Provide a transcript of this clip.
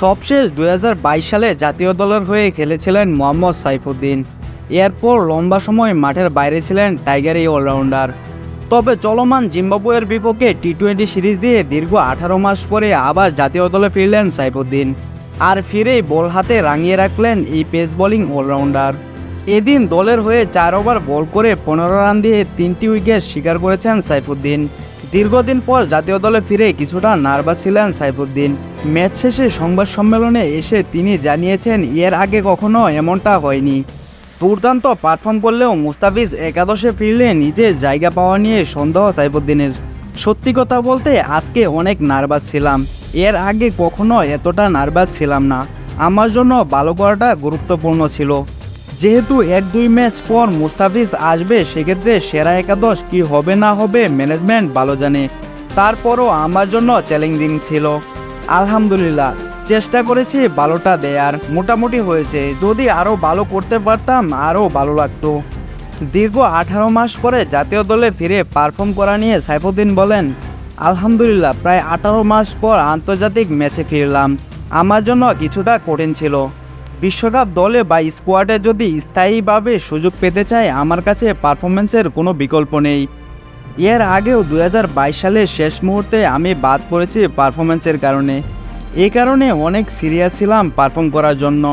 সবশেষ দুই হাজার বাইশ সালে জাতীয় দলের হয়ে খেলেছিলেন মোহাম্মদ সাইফুদ্দিন। এরপর লম্বা সময় মাঠের বাইরে ছিলেন টাইগার এই অলরাউন্ডার। তবে চলমান জিম্বাবুয়ের বিপক্ষে টি টোয়েন্টি সিরিজ দিয়ে দীর্ঘ আঠারো মাস পরে আবার জাতীয় দলে ফিরলেন সাইফুদ্দিন। আর ফিরেই বল হাতে রাঙিয়ে রাখলেন এই পেস বোলিং অলরাউন্ডার। এদিন দলের হয়ে চার ওভার বল করে পনেরো রান দিয়ে তিনটি উইকেট শিকার করেছেন সাইফুদ্দিন। দীর্ঘদিন পর জাতীয় দলে ফিরে কিছুটা নার্ভাস ছিলেন সাইফুদ্দিন। ম্যাচ শেষে সংবাদ সম্মেলনে এসে তিনি জানিয়েছেন, এর আগে কখনো এমনটা হয়নি। দুর্দান্ত পারফর্ম করলেও মুস্তাফিজ একাদশে ফিরলে নিজের জায়গা পাওয়া নিয়ে সন্দেহ সাইফুদ্দিনের। সত্যি কথা বলতে আজকে অনেক নার্ভাস ছিলাম। এর আগে কখনো এতটা নার্ভাস ছিলাম না। আমার জন্য ভালো করাটা গুরুত্বপূর্ণ ছিল। যেহেতু এক দুই ম্যাচ পর মুস্তাফিজ আসবে, সেক্ষেত্রে সেরা একাদশ কি হবে না হবে ম্যানেজমেন্ট ভালো জানে। তারপরও আমার জন্য চ্যালেঞ্জিং ছিল। আলহামদুলিল্লাহ, চেষ্টা করেছি ভালোটা দেয়ার। মোটামুটি হয়েছে, যদি আরও ভালো করতে পারতাম, আরও ভালো লাগতো। দীর্ঘ আঠারো মাস পরে জাতীয় দলে ফিরে পারফর্ম করা নিয়ে সাইফুদ্দিন বলেন, আলহামদুলিল্লাহ, প্রায় আঠারো মাস পর আন্তর্জাতিক ম্যাচে ফিরলাম। আমার জন্য কিছুটা কঠিন ছিল। বিশ্বকাপ দলে বা স্কোয়াডে যদি স্থায়ীভাবে সুযোগ পেতে চায়, আমার কাছে পারফরমেন্সের কোনো বিকল্প নেই। এর আগেও দু সালে শেষ মুহূর্তে আমি বাদ পড়েছি পারফরমেন্সের কারণে। এই কারণে অনেক সিরিয়াস ছিলাম পারফর্ম করার জন্য।